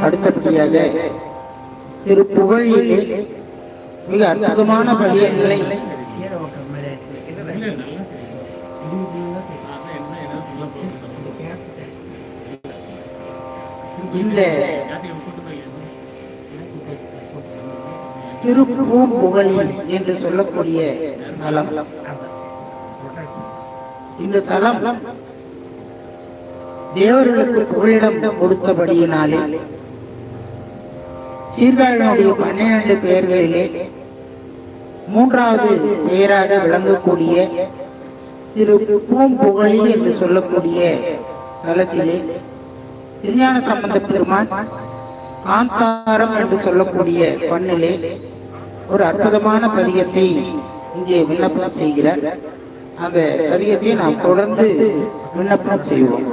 அடுத்தபடியாக திரு புகழிலே மிக அற்புதமான பதியங்களை இந்த திருப்பூம்புகழி என்று சொல்லக்கூடிய தலம். இந்த தலம் தேவர்களுக்கு புகழிடம் கொடுத்தபடியினாலே சீர்காழினுடைய பன்னிரண்டு பெயர்களிலே மூன்றாவது பெயராக விளங்கக்கூடிய திரு பூம்புகழி என்று சொல்லக்கூடிய தளத்திலே திருஞான சம்பந்த பெருமான் காந்தாரம் என்று சொல்லக்கூடிய பண்ணிலே ஒரு அற்புதமான பதிகத்தை இங்கே விண்ணப்பம் செய்கிறார். அந்த பதிகத்தை நாம் தொடர்ந்து விண்ணப்பம் செய்வோம்.